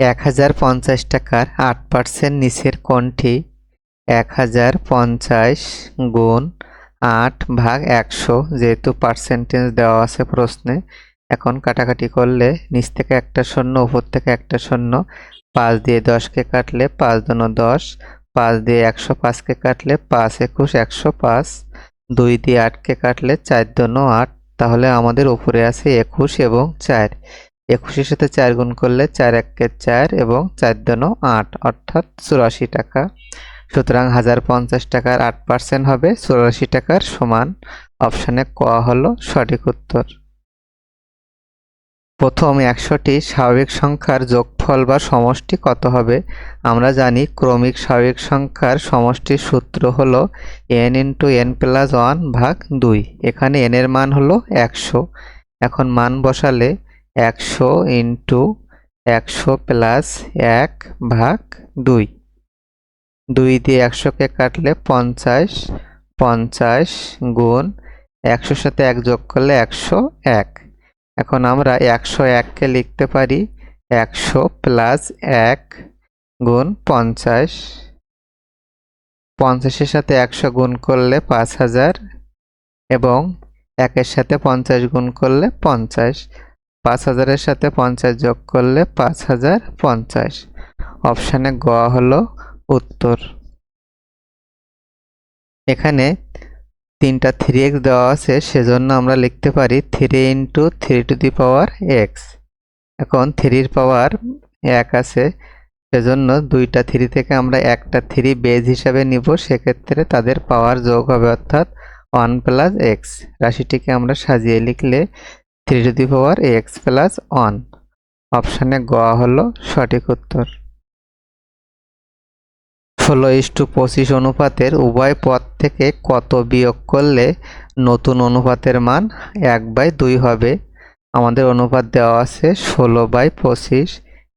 এক হাজার পঞ্চাশ টাকার আট পার্সেন্ট নিচের কোনটি? এক হাজার পঞ্চাশ গুণ আট ভাগ একশো, যেহেতু পার্সেন্টেজ দেওয়া আছে প্রশ্নে, এখন কাটাকাটি করলে নিচ থেকে একটা শূন্য, উপর থেকে একটা শূন্য, পাঁচ দিয়ে দশকে কাটলে পাঁচ দশ দশ, পাঁচ দিয়ে একশো পাঁচকে কাটলে পাঁচ একুশ, একশো পাঁচ, দুই দিয়ে আটকে কাটলে চার দশ আট, তাহলে আমাদের উপরে আছে একুশ এবং চার। একুশের সাথে চার গুণ করলে চার একে চার এবং চার দশ আট, অর্থাৎ চুরাশি টাকা। সুতরাং হাজার পঞ্চাশ টাকার আট পার্সেন্ট হবে, চুরাশি টাকার সমান অপশানে ক হলো সঠিক উত্তর। প্রথম একশোটি স্বাভাবিক সংখ্যার যোগফল বা সমষ্টি কত হবে? আমরা জানি ক্রমিক স্বাভাবিক সংখ্যার সমষ্টির সূত্র হল n into n plus one ভাগ দুই। এখানে এন এর মান হলো একশো। এখন মান বসালে একশো ইন্টু একশো প্লাস এক ভাগ দুই। দুই দিয়ে একশোকে কাটলে পঞ্চাশ পঞ্চাশ গুণ একশোর সাথে এক যোগ করলে একশো এক। এখন আমরা একশো এককে লিখতে পারি একশো প্লাস এক গুণ পঞ্চাশ। পঞ্চাশের সাথে একশো গুণ করলে পাঁচ হাজার এবং একের সাথে পঞ্চাশ গুণ করলে পঞ্চাশ। পাঁচ হাজারের সাথে পঞ্চাশ যোগ করলে পাঁচ হাজার পঞ্চাশ। অপশানে গ হলো উত্তর। এখানে তিনটা থ্রি এক্স দেওয়া আছে, সেজন্য আমরা লিখতে পারি three into three to the power x এখন থ্রির পাওয়ার এক আছে, সেজন্য দুইটা থ্রি থেকে আমরা একটা থ্রি বেজ হিসাবে নিব, সেক্ষেত্রে তাদের পাওয়ার যোগ হবে অর্থাৎ ওয়ান প্লাস এক্স রাশিটিকে আমরা সাজিয়ে লিখলে three to the power x plus one অপশানে গ হলো সঠিক উত্তর। ষোলো ইস্টু পঁচিশ অনুপাতের উভয় পদ থেকে কত বিয়োগ করলে নতুন অনুপাতের মান এক বাই দুই হবে? আমাদের অনুপাত দেওয়া আছে ষোলো বাই পঁচিশ।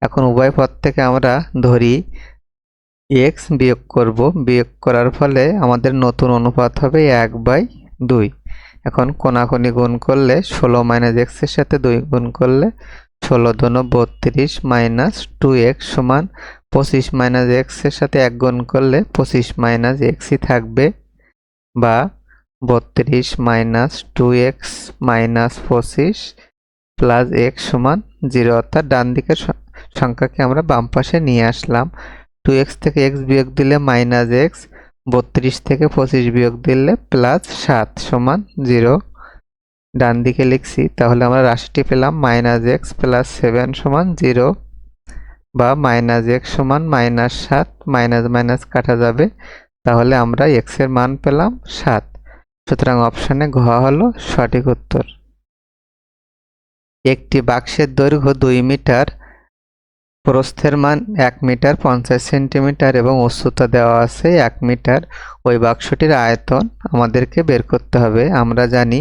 এখন উভয় পদ থেকে আমরা ধরি এক্স বিয়োগ করব। বিয়োগ করার ফলে আমাদের নতুন অনুপাত হবে এক বাই দুই। এখন কোনাকুনি গুণ করলে ষোলো মাইনাস এক্সের সাথে দুই গুণ করলে ষোলো দন বত্রিশ মাইনাস টু এক্স সমান পঁচিশ মাইনাস এক্সের সাথে এক গুণ করলে পঁচিশ মাইনাস এক্সই থাকবে বা বত্রিশ মাইনাস টু এক্স মাইনাস পঁচিশ প্লাস এক্স সমান জিরো অর্থাৎ ডান দিকের সংখ্যাকে আমরা বাম পাশে নিয়ে আসলাম। টু এক্স থেকে এক্স বিয়োগ দিলে মাইনাস এক্স বত্রিশ থেকে পঁচিশ বিয়োগ দিলে প্লাস সাত সমান জিরো ডান দিকে লিখছি, তাহলে আমরা রাশিটি পেলাম মাইনাস এক্স প্লাস সেভেন সমান জিরো বা মাইনাস এক্স সমান মাইনাস সাত মাইনাস মাইনাস কাটা যাবে। তাহলে আমরা এক্সের মান পেলাম সাত। সুতরাং অপশানে ঘ হলো সঠিক উত্তর। একটি বাক্সের দৈর্ঘ্য দুই মিটার প্রস্থের মান এক মিটার পঞ্চাশ সেন্টিমিটার এবং উচ্চতা দেওয়া আছে এক মিটার। ওই বাক্সটির আয়তন আমাদেরকে বের করতে হবে। আমরা জানি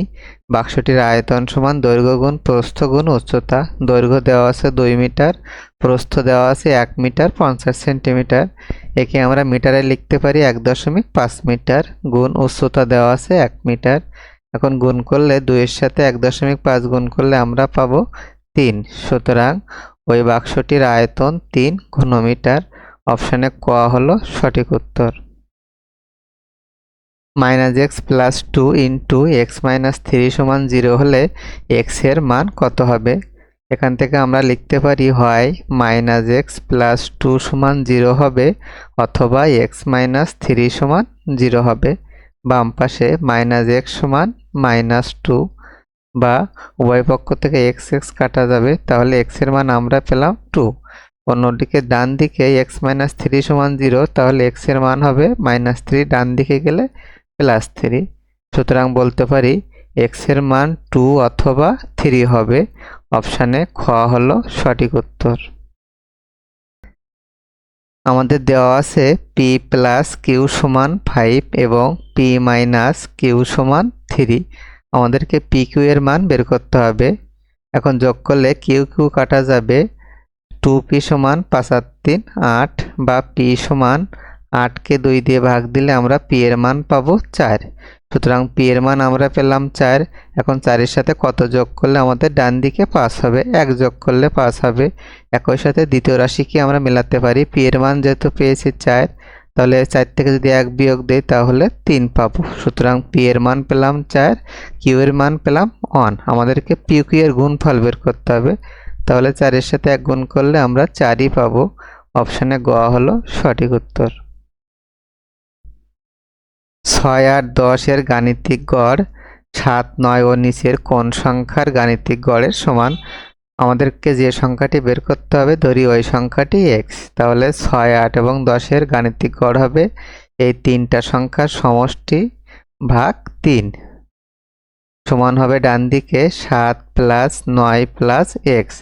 বাক্সটির আয়তন সমান দৈর্ঘ্য গুণ প্রস্থ গুণ উচ্চতা। দৈর্ঘ্য দেওয়া আছে দুই মিটার, প্রস্থ দেওয়া আছে এক মিটার পঞ্চাশ সেন্টিমিটার। একে আমরা মিটারে লিখতে পারি এক দশমিক পাঁচ মিটার। গুণ উচ্চতা দেওয়া আছে এক মিটার। এখন গুণ করলে দুইয়ের সাথে এক দশমিক পাঁচ গুণ করলে আমরা পাবো তিন। সুতরাং ওই বাক্সটির আয়তন তিন ঘনমিটার। অপশানে ক হলো সঠিক উত্তর। Minus X plus two into X minus three সমান জিরো হলে এক্সের মান কত হবে? এখান থেকে আমরা লিখতে পারি হয় মাইনাস এক্স প্লাস টু সমান জিরো হবে অথবা এক্স মাইনাস থ্রি সমান জিরো হবে। বাম পাশে মাইনাস এক্স সমান মাইনাস টু। বা উভয় পক্ষ থেকে এক্স এক্স কাটা যাবে, তাহলে এক্সের মান আমরা পেলাম টু অন্যদিকে ডান দিকে এক্স মাইনাস থ্রি সমান জিরো তাহলে এক্সের মান হবে মাইনাস থ্রি ডান দিকে গেলে প্লাস থ্রি সুতরাং বলতে পারি এক্সের মান টু অথবা থ্রি হবে। অপশানে খ হলো সঠিক উত্তর। আমাদের দেওয়া আছে পি প্লাস কিউ সমান ফাইভ এবং পি মাইনাস কিউ সমান থ্রি আমাদেরকে পি কিউ এর মান বের করতে হবে। এখন যোগ করলে কিউ কিউ কাটা যাবে টু পি সমান পাঁচ আট তিন আট বা পি সমান আটকে দুই দিয়ে ভাগ দিলে আমরা পি এর মান পাবো চার। সুতরাং পি এর মান আমরা পেলাম চার। এখন চারের সাথে কত যোগ করলে আমাদের ডান দিকে পাস হবে? এক যোগ করলে পাস হবে। একই সাথে দ্বিতীয় রাশিকে আমরা মেলাতে পারি। পি এর মান যেহেতু পেয়েছি চার তাহলে চার থেকে যদি এক বিয়োগ দেই তাহলে তিন পাবো। সুতরাং পি এর মান পেলাম চার কিউ এর মান পেলাম ওয়ান আমাদেরকে পি কিউ এর গুণফল বের করতে হবে। তাহলে চারের সাথে এক গুণ করলে আমরা চারই পাবো। অপশানে গোয়া হলো সঠিক উত্তর। ছয় আট দশের গাণিতিক গড়, সাত নয় ও নিচের কোন সংখ্যার গাণিতিক গড়ের সমান? আমাদেরকে যে সংখ্যাটি বের করতে হবে, ধরি ওই সংখ্যাটি এক্স তাহলে ছয়, আট এবং দশের গাণিতিক গড় হবে এই তিনটা সংখ্যার সমষ্টি ভাগ তিন। সমান হবে ডান দিকে সাত প্লাস নয় প্লাস এক্স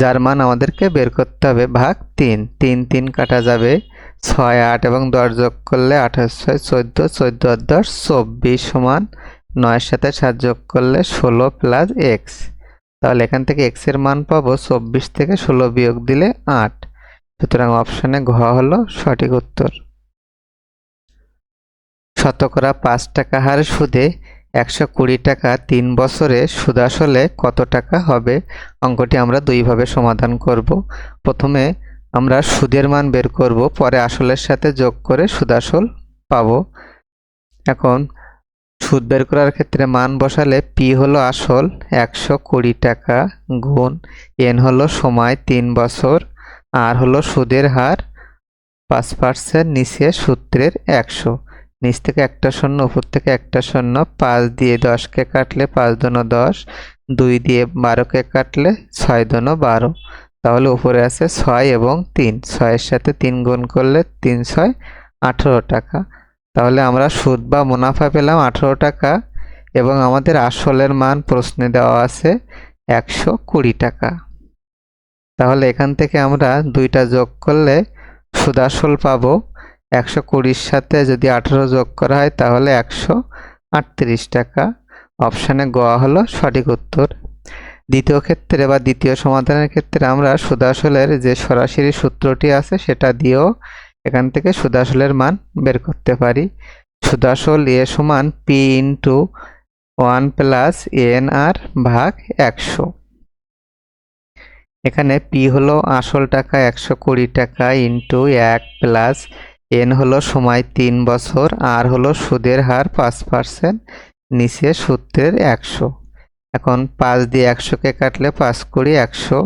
যার মান আমাদেরকে বের করতে হবে ভাগ তিন। তিন তিন কাটা যাবে ছয়, আট এবং দশ যোগ করলে আঠাশ, ছয়, চোদ্দ চোদ্দ দশ, চব্বিশ সমান নয়ের সাথে সাত যোগ করলে ষোলো প্লাস এক্স তাহলে এখান থেকে এক্সের মান পাবো চব্বিশ থেকে ষোলো বিয়োগ দিলে আট। সুতরাং অপশানে ঘ হলো সঠিক উত্তর। শতকরা পাঁচ টাকা হার সুদে একশো কুড়ি টাকা তিন বছরে সুদ আসলে কত টাকা হবে? অঙ্কটি আমরা দুইভাবে সমাধান করব। প্রথমে আমরা সুদের মান বের করব, পরে আসলের সাথে যোগ করে সুদ আসল পাবো। এখন সুদ বের করার ক্ষেত্রে মান বসালে পি হলো আসল, একশো কুড়ি টাকা গুণ এন হলো সময়, তিন বছর। আর হলো সুদের হার, পাঁচ পার্সেন্ট নিচে সূত্রের একশো। নিচ থেকে একটা শূন্য, উপর থেকে একটা শূন্য, পাঁচ দিয়ে দশকে কাটলে পাঁচ দন দশ, দুই দিয়ে বারোকে কাটলে ছয় দন বারো। তাহলে উপরে আছে ছয় এবং তিন, ছয়ের সাথে তিন গুণ করলে তিন ছয় আঠেরো টাকা। তাহলে আমরা সুদ বা মুনাফা পেলাম আঠেরো টাকা এবং আমাদের আসলের মান প্রশ্নে দেওয়া আছে একশো কুড়ি টাকা। তাহলে এখান থেকে আমরা দুইটা যোগ করলে সুদ আসল পাবো একশো কুড়ির সাথে যদি আঠেরো যোগ করা হয় তাহলে একশো আটত্রিশ টাকা। অপশানে গোয়া হলো সঠিক উত্তর। দ্বিতীয় ক্ষেত্রে বা দ্বিতীয় সমাধানের ক্ষেত্রে আমরা সুদাসলের যে সরাসরি সূত্রটি আছে সেটা দিয়েও এখান থেকে সুদাসলের মান বের করতে পারি। সুদাসল এ সমান P into one plus n r ভাগ একশো। এখানে পি হলো আসল টাকা, একশো কুড়ি টাকা ইন্টু এক প্লাস এন হলো সময় তিন বছর আর হলো সুদের হার পাঁচ পার্সেন্ট নিচে সূত্রের একশো। এখন পাঁচ দিয়ে একশোকে কাটলে পাঁচ কুড়ি, একশো।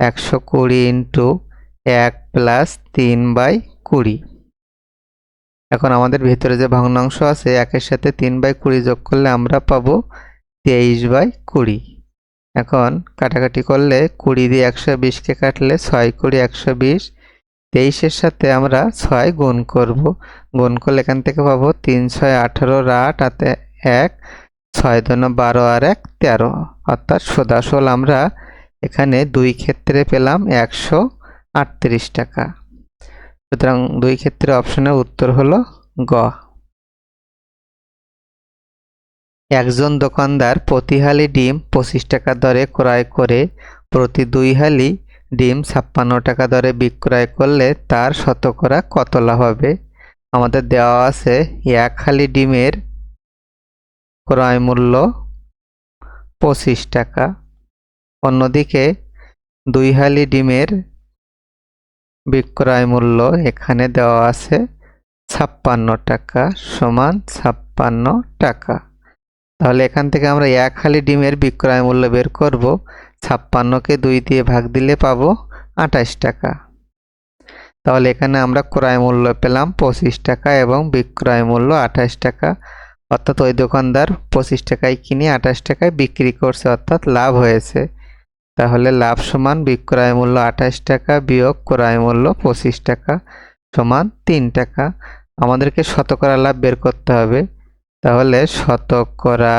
একশো কুড়ি ইন্টু এক প্লাস তিন বাই কুড়ি। এখন আমাদের ভিতরে যে ভগ্নাংশ আছে, একের সাথে তিন বাই কুড়ি যোগ করলে আমরা পাবো তেইশ বাই কুড়ি। এখন কাটাকাটি করলে কুড়ি দিয়ে একশো বিশকে কাটলে ছয় কুড়ি একশো বিশ। তেইশের সাথে আমরা ছয় গুণ করব। গুণ করলে এখান থেকে পাবো তিন ছয় আঠারো আট, হাতে এক, ছয় দন বারো আর এক তেরো। অর্থাৎ সোদাসল আমরা এখানে দুই ক্ষেত্রে পেলাম একশো আটত্রিশ টাকা। সুতরাং দুই ক্ষেত্রে অপশনের উত্তর হলো গ। একজন দোকানদার প্রতি হালি ডিম পঁচিশ টাকা দরে ক্রয় করে, প্রতি দুই হালি ডিম ছাপ্পান্ন টাকা দরে বিক্রয় করলে তার শতকরা কত লাভ হবে? আমাদের দেওয়া আছে এক হালি ডিমের ক্রয় মূল্য পঁচিশ টাকা। অন্যদিকে দুই হালি ডিমের বিক্রয় মূল্য এখানে দেওয়া আছে ছাপ্পান্ন টাকা সমান ছাপ্পান্ন টাকা। তাহলে এখান থেকে আমরা এক হালি ডিমের বিক্রয় মূল্য বের করব। ছাপ্পান্নকে দুই দিয়ে ভাগ দিলে পাবো আঠাশ টাকা। তাহলে এখানে আমরা ক্রয় মূল্য পেলাম পঁচিশ টাকা এবং বিক্রয় মূল্য আঠাশ টাকা। অর্থাৎ ওই দোকানদার পঁচিশ টাকায় কিনে আঠাশ টাকায় বিক্রি করছে, অর্থাৎ লাভ হয়েছে। তাহলে লাভ সমান বিক্রয় মূল্য আঠাশ টাকা, বিয়োগ ক্রয় মূল্য পঁচিশ টাকা সমান তিন টাকা। আমাদেরকে শতকরা লাভ বের করতে হবে। তাহলে শতকরা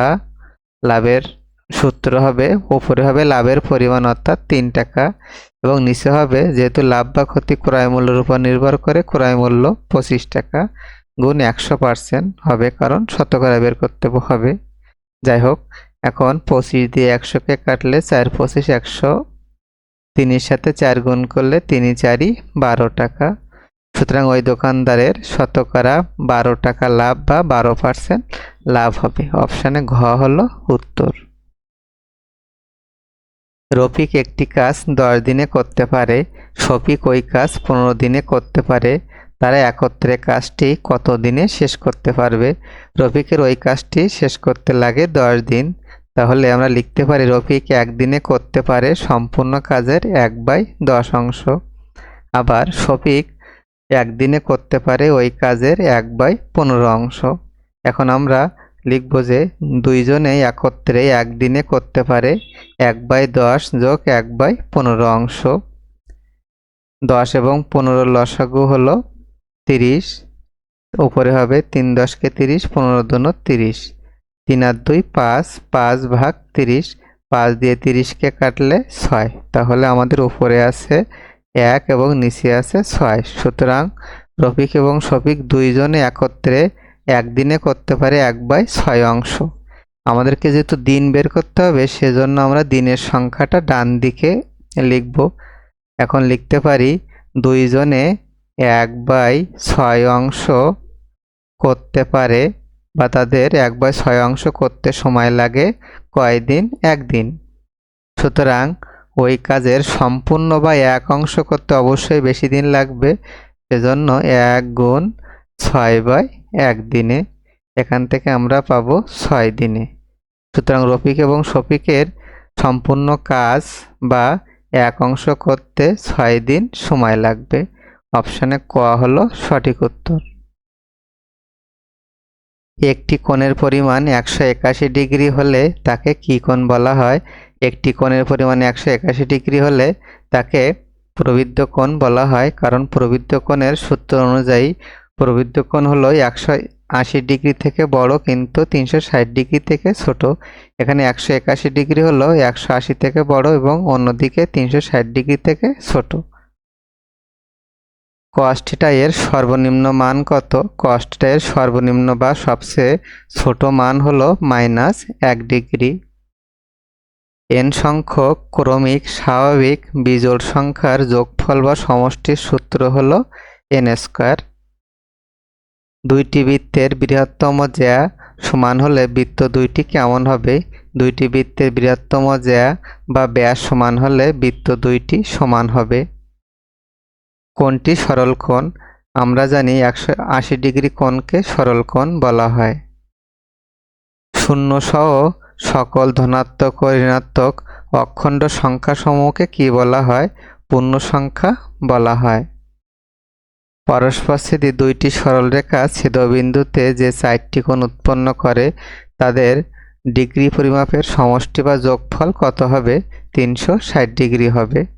লাভের সূত্র হবে, উপরে হবে লাভের পরিমাণ অর্থাৎ তিন টাকা এবং নিচে হবে যেহেতু লাভ বা ক্ষতি ক্রয় মূল্যের উপর নির্ভর করে ক্রয় মূল্য পঁচিশ টাকা গুণ একশো পার্সেন্ট হবে, কারণ শতকরা বের করতে হবে। যাই হোক এখন পঁচিশ দিয়ে একশোকে কাটলে চার, পঁচিশ, একশো। তিনের সাথে চার গুণ করলে তিনি চারই বারো টাকা। সুতরাং ওই দোকানদারের শতকরা বারো টাকা লাভ বা বারো পার্সেন্ট লাভ হবে। অপশানে ঘ হলো উত্তর। রফিক একটি কাজ দশ দিনে করতে পারে, শফিক ওই কাজ পনেরো দিনে করতে পারে। তারা একত্রে কাজটি কত দিনে শেষ করতে পারবে? রফিকের ওই কাজটি শেষ করতে লাগে দশ দিন। তাহলে আমরা লিখতে পারি রফিক একদিনে করতে পারে সম্পূর্ণ কাজের এক বাই দশ অংশ। আবার শফিক একদিনে করতে পারে ওই কাজের এক বাই পনেরো অংশ। এখন আমরা লিখব যে দুইজনেই একত্রে একদিনে করতে পারে এক বাই দশ যোগ এক বাই পনেরো অংশ। দশ এবং পনেরো লসাগু হলো তিরিশ উপরে হবে তিন দশকে তিরিশ, পনেরো দোনো তিরিশ। তিন আর দুই পাঁচ পাঁচ ভাগ তিরিশ, পাঁচ দিয়ে তিরিশকে কাটলে ছয়। তাহলে আমাদের উপরে আছে এক এবং নিচে আছে ছয়। সুতরাং রফিক এবং শফিক দুইজনে একত্রে একদিনে করতে পারে এক বাই ছয় অংশ। আমাদেরকে যেহেতু দিন বের করতে হবে, সেজন্য আমরা দিনের সংখ্যাটা ডান দিকে লিখব। এখন লিখতে পারি দুইজনে এক বাই ছয় অংশ করতে পারে বা তাদের এক বাই ছয় অংশ করতে সময় লাগে কয়দিন? একদিন। সুতরাং ওই কাজের সম্পূর্ণ বা এক অংশ করতে অবশ্যই বেশি দিন লাগবে। সেজন্য এক গুণ ছয় বাই এক দিনে এখান থেকে আমরা পাবো ছয় দিনে। সুতরাং রফিক এবং শফিকের সম্পূর্ণ কাজ বা এক অংশ করতে ছয় দিন সময় লাগবে। অপশানে ক হলো সঠিক উত্তর। একটি কোণের পরিমাণ একশো একাশি ডিগ্রি হলে তাকে কি কোণ বলা হয়? একটি কোণের পরিমাণ একশো একাশি ডিগ্রি হলে তাকে প্রবৃদ্ধ কোণ বলা হয়, কারণ প্রবৃদ্ধ কোণের সূত্র অনুযায়ী প্রবৃদ্ধ কোণ হলো একশো আশি ডিগ্রি থেকে বড় কিন্তু তিনশো ষাট ডিগ্রি থেকে ছোট। এখানে একশো একাশি ডিগ্রি হলো একশো আশি থেকে বড় এবং অন্যদিকে তিনশো ষাট ডিগ্রি থেকে ছোট। কস্টটা এর সর্বনিম্ন মান কত? কস্টটা এর সর্বনিম্ন বা সবচেয়ে ছোট মান হলো মাইনাস এক ডিগ্রি। এন সংখ্যক ক্রমিক স্বাভাবিক বিজোড় সংখ্যার যোগফল বা সমষ্টির সূত্র হলো এন স্কোয়ার। দুইটি বৃত্তের বৃহত্তম জ্যা সমান হলে বৃত্ত দুইটি কেমন হবে? দুইটি বৃত্তের বৃহত্তম জ্যা বা ব্যাস সমান হলে বৃত্ত দুইটি সমান হবে। কোনটি সরল কোণ। আমরা জানি একশো আশি ডিগ্রি কোণকে সরল কোণ বলা হয়। শূন্য সহ সকল ধনাত্মক ও ঋণাত্মক অখণ্ড সংখ্যাসমূহকে কি বলা হয়? পূর্ণ সংখ্যা বলা হয়। পরস্পরস্থিতি দুইটি সরলরেখা ছেদবিন্দুতে যে চারটি কোণ উৎপন্ন করে, তাদের ডিগ্রি পরিমাপের সমষ্টি বা যোগফল কত হবে? তিনশো ষাট ডিগ্রি হবে।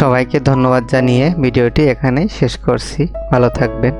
সবাইকে ধন্যবাদ জানিয়ে ভিডিওটি এখানেই শেষ করছি। ভালো থাকবেন।